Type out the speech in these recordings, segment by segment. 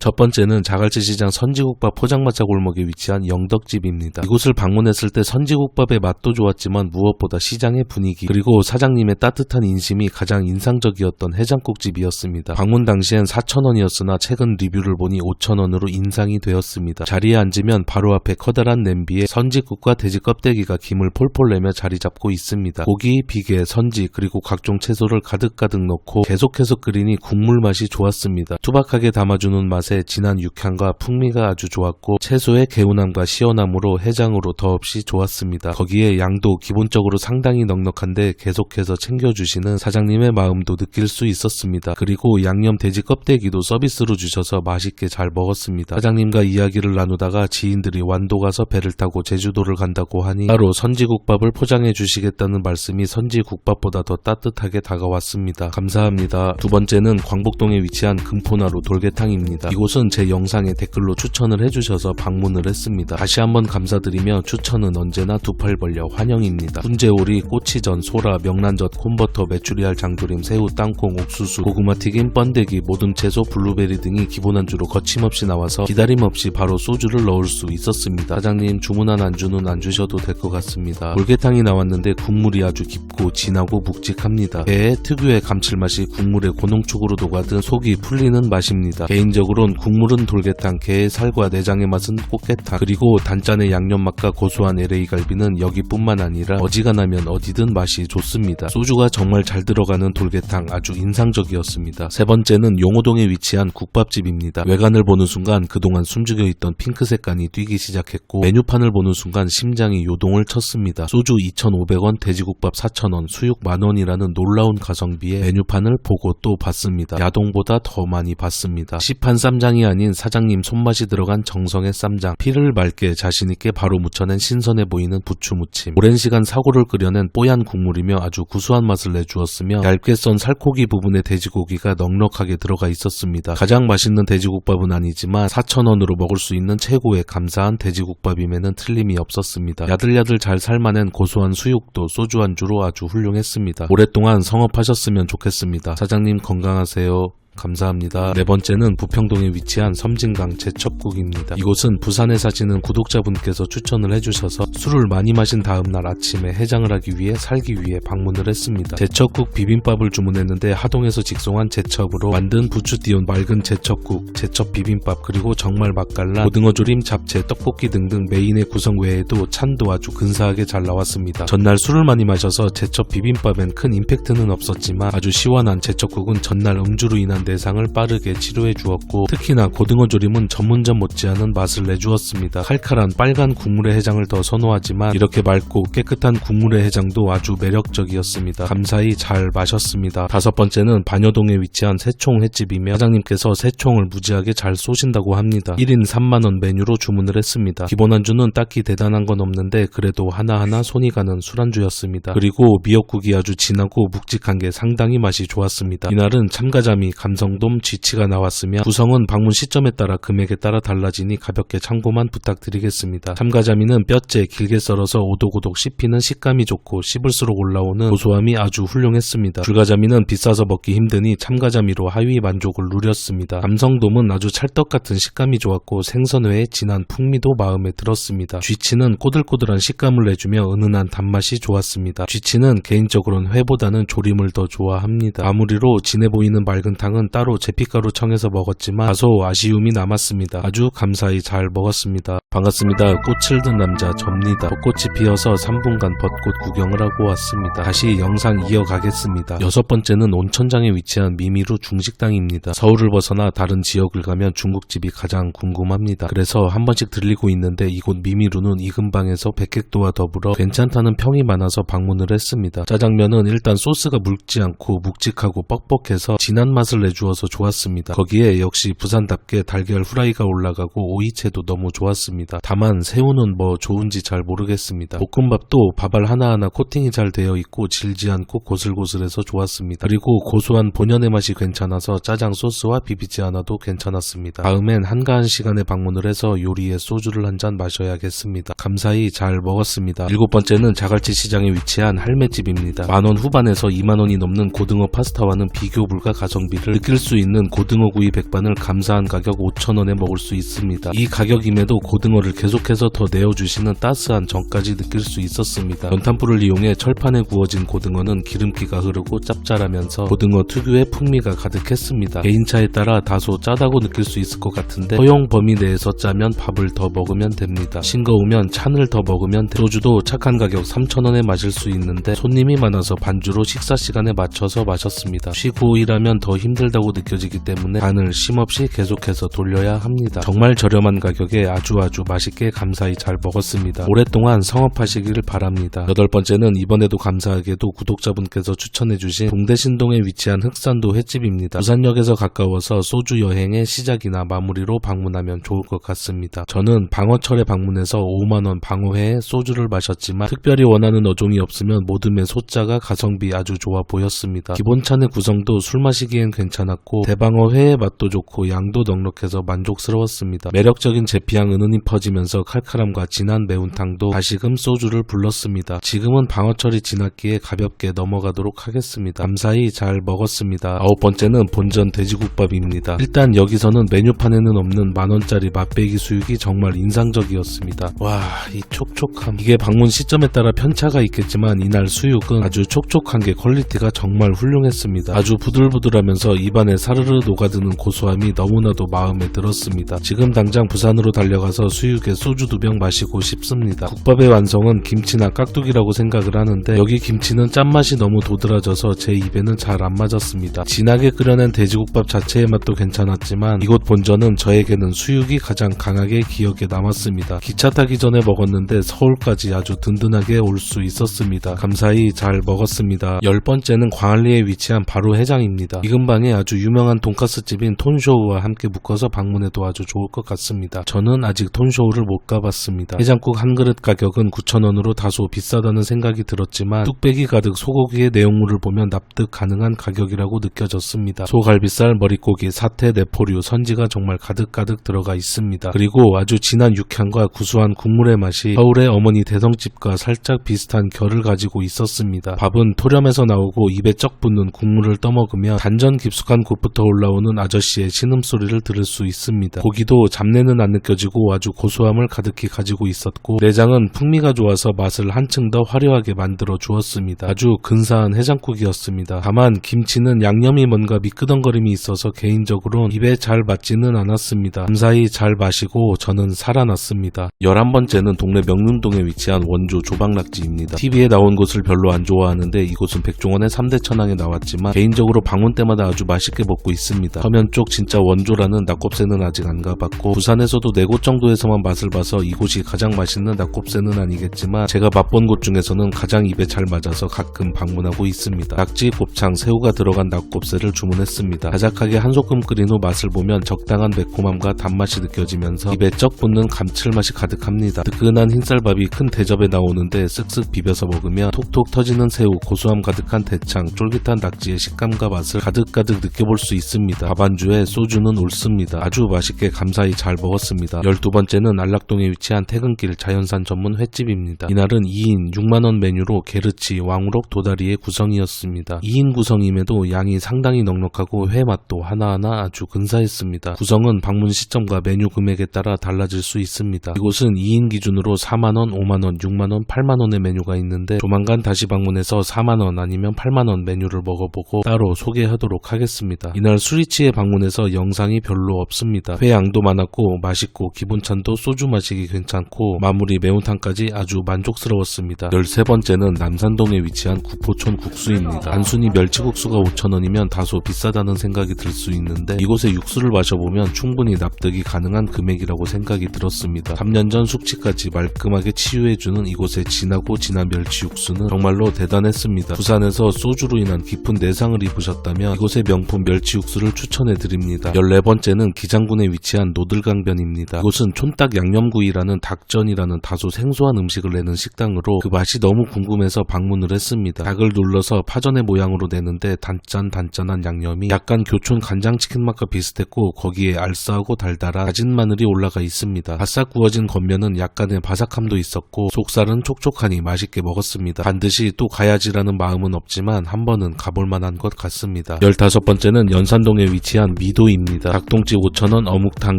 첫 번째는 자갈치 시장 선지국밥 포장마차 골목에 위치한 영덕집입니다. 이곳을 방문했을 때 선지국밥의 맛도 좋았지만 무엇보다 시장의 분위기 그리고 사장님의 따뜻한 인심이 가장 인상적이었던 해장국집이었습니다. 방문 당시엔 4,000원이었으나 최근 리뷰를 보니 5,000원으로 인상이 되었습니다. 자리에 앉으면 바로 앞에 커다란 냄비에 선지국과 돼지 껍데기가 김을 폴폴 내며 자리 잡고 있습니다. 고기, 비계, 선지 그리고 각종 채소를 가득가득 넣고 계속해서 끓이니 국물 맛이 좋았습니다. 투박하게 담아주는 맛에 진한 육향과 풍미가 아주 좋았고 채소의 개운함과 시원함으로 해장으로 더없이 좋았습니다. 거기에 양도 기본적으로 상당히 넉넉한데 계속해서 챙겨주시는 사장님의 마음도 느낄 수 있었습니다. 그리고 양념 돼지 껍데기도 서비스로 주셔서 맛있게 잘 먹었습니다. 사장님과 이야기를 나누다가 지인들이 완도 가서 배를 타고 제주도를 간다고 하니 따로 선지국밥을 포장해 주시겠다는 말씀이 선지국밥보다 더 따뜻하게 다가왔습니다. 감사합니다. 두 번째는 광복동에 위치한 금포나루 돌개탕입니다. 이곳은 제 영상에 댓글로 추천을 해주셔서 방문을 했습니다. 다시 한번 감사드리며 추천은 언제나 두 팔 벌려 환영입니다. 훈제오리, 꼬치전, 소라, 명란젓, 콘버터, 메추리알, 장조림, 새우, 땅콩, 옥수수, 고구마 튀김, 번데기, 모듬 채소, 블루베리 등이 기본 안주로 거침없이 나와서 기다림 없이 바로 소주를 넣을 수 있었습니다. 사장님 주문한 안주는 안 주셔도 될 것 같습니다. 돌개탕이 나왔는데 국물이 아주 깊고 진하고 묵직합니다. 게의 특유의 감칠맛이 국물에 고농축으로 녹아든 속이 풀리는 맛입니다. 개인적으로 는 국물은 돌개탕, 게의 살과 내장의 맛은 꽃게탕, 그리고 단짠의 양념맛과 고소한 LA 갈비는 여기뿐만 아니라 어지간하면 어디든 맛이 좋습니다. 소주가 정말 잘 들어가는 돌개탕 아주 인상적이었습니다. 세 번째는 용호동에 위치한 국밥집입니다. 외관을 보는 순간 그동안 숨죽여 있던 핑크색 간이 뛰기 시작했고 메뉴판을 보는 순간 심장이 요동을 쳤습니다. 소주 2,500원, 돼지국밥 4,000원, 수육 만원이라는 놀라운 가성비에 메뉴판을 보고 또 봤습니다. 야동보다 더 많이 봤습니다. 시판 쌈 장이 아닌 사장님 손맛이 들어간 정성의 쌈장, 피를 맑게 자신있게 바로 묻혀낸 신선해 보이는 부추무침, 오랜 시간 사고를 끓여낸 뽀얀 국물이며 아주 구수한 맛을 내주었으며 얇게 썬 살코기 부분에 돼지고기가 넉넉하게 들어가 있었습니다. 가장 맛있는 돼지국밥은 아니지만 4,000원으로 먹을 수 있는 최고의 감사한 돼지국밥임에는 틀림이 없었습니다. 야들야들 잘 삶아낸 고소한 수육도 소주 안주로 아주 훌륭했습니다. 오랫동안 성업하셨으면 좋겠습니다. 사장님 건강하세요. 감사합니다. 네 번째는 부평동에 위치한 섬진강 제첩국입니다. 이곳은 부산에 사시는 구독자분께서 추천을 해주셔서 술을 많이 마신 다음날 아침에 해장을 하기 위해 살기 위해 방문을 했습니다. 제첩국 비빔밥을 주문했는데 하동에서 직송한 제첩으로 만든 부추 띄운 맑은 제첩국, 제첩 비빔밥 그리고 정말 맛깔난 고등어조림, 잡채, 떡볶이 등등 메인의 구성 외에도 찬도 아주 근사하게 잘 나왔습니다. 전날 술을 많이 마셔서 제첩 비빔밥엔 큰 임팩트는 없었지만 아주 시원한 제첩국은 전날 음주로 인한 내상을 빠르게 치료해 주었고 특히나 고등어 조림은 전문점 못지않은 맛을 내주었습니다. 칼칼한 빨간 국물의 해장을 더 선호하지만 이렇게 맑고 깨끗한 국물의 해장도 아주 매력적이었습니다. 감사히 잘 마셨습니다. 다섯 번째는 반여동에 위치한 새총 횟집이며 사장님께서 새총을 무지하게 잘 쏘신다고 합니다. 1인 3만원 메뉴로 주문을 했습니다. 기본 안주는 딱히 대단한 건 없는데 그래도 하나하나 손이 가는 술안주였습니다. 그리고 미역국이 아주 진하고 묵직한 게 상당히 맛이 좋았습니다. 이날은 참가자미 감 성돔 쥐치가 나왔으며 구성은 방문 시점에 따라 금액에 따라 달라지니 가볍게 참고만 부탁드리겠습니다. 참가자미는 뼈째 길게 썰어서 오독오독 씹히는 식감이 좋고 씹을수록 올라오는 고소함이 아주 훌륭했습니다. 불가자미는 비싸서 먹기 힘드니 참가자미로 하위 만족을 누렸습니다. 감성돔은 아주 찰떡 같은 식감이 좋았고 생선회의 진한 풍미도 마음에 들었습니다. 쥐치는 꼬들꼬들한 식감을 내주며 은은한 단맛이 좋았습니다. 쥐치는 개인적으로는 회보다는 조림을 더 좋아합니다. 마무리로 진해 보이는 맑은 탕은 따로 제피가루 청해서 먹었지만 다소 아쉬움이 남았습니다. 아주 감사히 잘 먹었습니다. 반갑습니다. 꽃을 든 남자 접니다. 벚꽃이 피어서 3분간 벚꽃 구경을 하고 왔습니다. 다시 영상 이어가겠습니다. 여섯 번째는 온천장에 위치한 미미루 중식당입니다. 서울을 벗어나 다른 지역을 가면 중국집이 가장 궁금합니다. 그래서 한 번씩 들리고 있는데 이곳 미미루는 이 근방에서 백객도와 더불어 괜찮다는 평이 많아서 방문을 했습니다. 짜장면은 일단 소스가 묽지 않고 묵직하고 뻑뻑해서 진한 맛을 내주어서 좋았습니다. 거기에 역시 부산답게 달걀 후라이가 올라가고 오이채도 너무 좋았습니다. 좋았습니다. 다만 새우는 뭐 좋은지 잘 모르겠습니다. 볶음밥도 밥알 하나하나 코팅이 잘 되어 있고 질지 않고 고슬고슬해서 좋았습니다. 그리고 고소한 본연의 맛이 괜찮아서 짜장 소스와 비비지 않아도 괜찮았습니다. 다음엔 한가한 시간에 방문을 해서 요리에 소주를 한 잔 마셔야겠습니다. 감사히 잘 먹었습니다. 일곱 번째는 자갈치 시장에 위치한 할매집입니다. 만원 후반에서 2만원이 넘는 고등어 파스타와는 비교 불가 가성비를 느낄 수 있는 고등어 구이 백반을 감사한 가격 5천원에 먹을 수 있습니다. 이 가격임에도 고등어 를 계속해서 더 내어주시는 따스한 정까지 느낄 수 있었습니다. 연탄불을 이용해 철판에 구워진 고등어는 기름기가 흐르고 짭짤하면서 고등어 특유의 풍미가 가득했습니다. 개인차에 따라 다소 짜다고 느낄 수 있을 것 같은데 허용 범위 내에서 짜면 밥을 더 먹으면 됩니다. 싱거우면 찬을 더 먹으면 돼. 소주도 착한 가격 3,000원에 마실 수 있는데 손님이 많아서 반주로 식사 시간에 맞춰서 마셨습니다. 쉬고 일하면 더 힘들다고 느껴지기 때문에 간을 쉼없이 계속해서 돌려야 합니다. 정말 저렴한 가격에 아주 아주 맛있게 감사히 잘 먹었습니다. 오랫동안 성업하시기를 바랍니다. 여덟 번째는 이번에도 감사하게도 구독자분께서 추천해주신 동대신동에 위치한 흑산도 횟집입니다. 부산역에서 가까워서 소주 여행의 시작이나 마무리로 방문하면 좋을 것 같습니다. 저는 방어철에 방문해서 5만원 방어회에 소주를 마셨지만 특별히 원하는 어종이 없으면 모듬의 소자가 가성비 아주 좋아 보였습니다. 기본찬의 구성도 술 마시기엔 괜찮았고 대방어 회의 맛도 좋고 양도 넉넉해서 만족스러웠습니다. 매력적인 제피향 은은히 퍼지면서 칼칼함과 진한 매운탕도 다시금 소주를 불렀습니다. 지금은 방어철이 지났기에 가볍게 넘어가도록 하겠습니다. 감사히 잘 먹었습니다. 아홉 번째는 본전 돼지국밥입니다. 일단 여기서는 메뉴판에는 없는 만원짜리 맛배기 수육이 정말 인상적이었습니다. 와, 이 촉촉함. 이게 방문 시점에 따라 편차가 있겠지만 이날 수육은 아주 촉촉한 게 퀄리티가 정말 훌륭했습니다. 아주 부들부들하면서 입안에 사르르 녹아드는 고소함이 너무나도 마음에 들었습니다. 지금 당장 부산으로 달려가서 수육에 소주 두 병 마시고 싶습니다. 국밥의 완성은 김치나 깍두기라고 생각을 하는데 여기 김치는 짠맛이 너무 도드라져서 제 입에는 잘 안 맞았습니다. 진하게 끓여낸 돼지국밥 자체의 맛도 괜찮았지만 이곳 본전은 저에게는 수육이 가장 강하게 기억에 남았습니다. 기차 타기 전에 먹었는데 서울까지 아주 든든하게 올 수 있었습니다. 감사히 잘 먹었습니다. 열 번째는 광안리에 위치한 바로 해장입니다. 이 근방에 아주 유명한 돈가스 집인 톤쇼우와 함께 묶어서 방문해도 아주 좋을 것 같습니다. 저는 아직 톤 쇼우를 못 가봤습니다. 해장국 한 그릇 가격은 9,000원으로 다소 비싸다는 생각이 들었지만 뚝배기 가득 소고기의 내용물을 보면 납득 가능한 가격이라고 느껴졌습니다. 소갈비살, 머릿고기, 사태, 내포류, 선지가 정말 가득가득 들어가 있습니다. 그리고 아주 진한 육향과 구수한 국물의 맛이 서울의 어머니 대성집과 살짝 비슷한 결을 가지고 있었습니다. 밥은 토렴에서 나오고 입에 쩍 붙는 국물을 떠먹으며 단전 깊숙한 곳부터 올라오는 아저씨의 신음소리를 들을 수 있습니다. 고기도 잡내는 안 느껴지고 아주 고소함을 가득히 가지고 있었고 내장은 풍미가 좋아서 맛을 한층 더 화려하게 만들어 주었습니다. 아주 근사한 해장국이었습니다. 다만 김치는 양념이 뭔가 미끄덩거림이 있어서 개인적으로는 입에 잘 맞지는 않았습니다. 감사히 잘 마시고 저는 살아났습니다. 11번째는 동네 명륜동에 위치한 원조 조박락지입니다. TV에 나온 곳을 별로 안 좋아하는데 이곳은 백종원의 3대 천왕에 나왔지만 개인적으로 방문 때마다 아주 맛있게 먹고 있습니다. 서면 쪽 진짜 원조라는 낙곱새는 아직 안 가봤고 부산에서도 네곳 정도에서 만 맛을 봐서 이곳이 가장 맛있는 낙곱새는 아니겠지만 제가 맛본 곳 중에서는 가장 입에 잘 맞아서 가끔 방문하고 있습니다. 낙지, 곱창, 새우가 들어간 낙곱새를 주문했습니다. 자작하게 한 소끔 끓인 후 맛을 보면 적당한 매콤함과 단맛이 느껴지면서 입에 쩍 붙는 감칠맛이 가득합니다. 뜨끈한 흰쌀밥이 큰 대접에 나오는데 쓱쓱 비벼서 먹으면 톡톡 터지는 새우, 고소함 가득한 대창, 쫄깃한 낙지의 식감과 맛을 가득가득 느껴볼 수 있습니다. 밥안주에 소주는 옳습니다. 아주 맛있게 감사히 잘 먹었습니다. 열두 번째는 안락동에 위치한 퇴근길 자연산 전문 횟집입니다. 이날은 2인 6만원 메뉴로 게르치, 왕우럭, 도다리의 구성이었습니다. 2인 구성임에도 양이 상당히 넉넉하고 회 맛도 하나하나 아주 근사했습니다. 구성은 방문 시점과 메뉴 금액에 따라 달라질 수 있습니다. 이곳은 2인 기준으로 4만원, 5만원, 6만원, 8만원의 메뉴가 있는데 조만간 다시 방문해서 4만원 아니면 8만원 메뉴를 먹어보고 따로 소개하도록 하겠습니다. 이날 수리치에 방문해서 영상이 별로 없습니다. 회 양도 많았고 맛있고 기본 찬도 소주 마시기 괜찮고 마무리 매운탕까지 아주 만족스러웠습니다. 13번째는 남산동에 위치한 구포촌 국수입니다. 단순히 멸치국수가 5천원이면 다소 비싸다는 생각이 들 수 있는데 이곳의 육수를 마셔보면 충분히 납득이 가능한 금액이라고 생각이 들었습니다. 3년 전 숙취까지 말끔하게 치유해주는 이곳의 진하고 진한 멸치 육수는 정말로 대단했습니다. 부산에서 소주로 인한 깊은 내상을 입으셨다면 이곳의 명품 멸치 육수를 추천해 드립니다. 14번째는 기장군에 위치한 노들강변입니다. 이곳은 찜닭 양념구이라는 닭전이라는 다소 생소한 음식을 내는 식당으로 그 맛이 너무 궁금해서 방문을 했습니다. 닭을 눌러서 파전의 모양으로 내는데 단짠단짠한 양념이 약간 교촌 간장치킨 맛과 비슷했고 거기에 알싸하고 달달한 다진 마늘이 올라가 있습니다. 바싹 구워진 겉면은 약간의 바삭함도 있었고 속살은 촉촉하니 맛있게 먹었습니다. 반드시 또 가야지라는 마음은 없지만 한 번은 가볼 만한 것 같습니다. 15번째는 연산동에 위치한 미도입니다. 닭똥집 5,000원, 어묵탕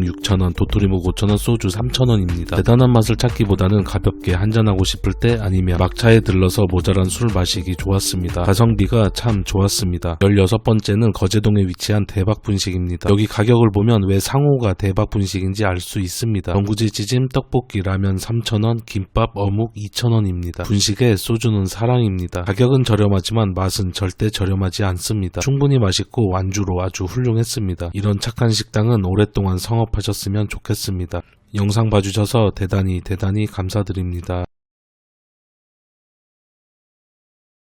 6,000원, 도토리묵 5,000원, 소주 3,000원입니다. 대단한 맛을 찾기보다는 가볍게 한잔하고 싶을 때 아니면 막차에 들러서 모자란 술 마시기 좋았습니다. 가성비가 참 좋았습니다. 16번째는 거제동에 위치한 대박 분식입니다. 여기 가격을 보면 왜 상호가 대박 분식인지 알 수 있습니다. 전구지 찌짐, 떡볶이, 라면 3,000원, 김밥, 어묵 2,000원입니다. 분식에 소주는 사랑입니다. 가격은 저렴하지만 맛은 절대 저렴하지 않습니다. 충분히 맛있고 안주로 아주 훌륭했습니다. 이런 착한 식당은 오랫동안 성업하셨으면 좋겠습니다. 영상 봐주셔서 대단히 대단히 감사드립니다.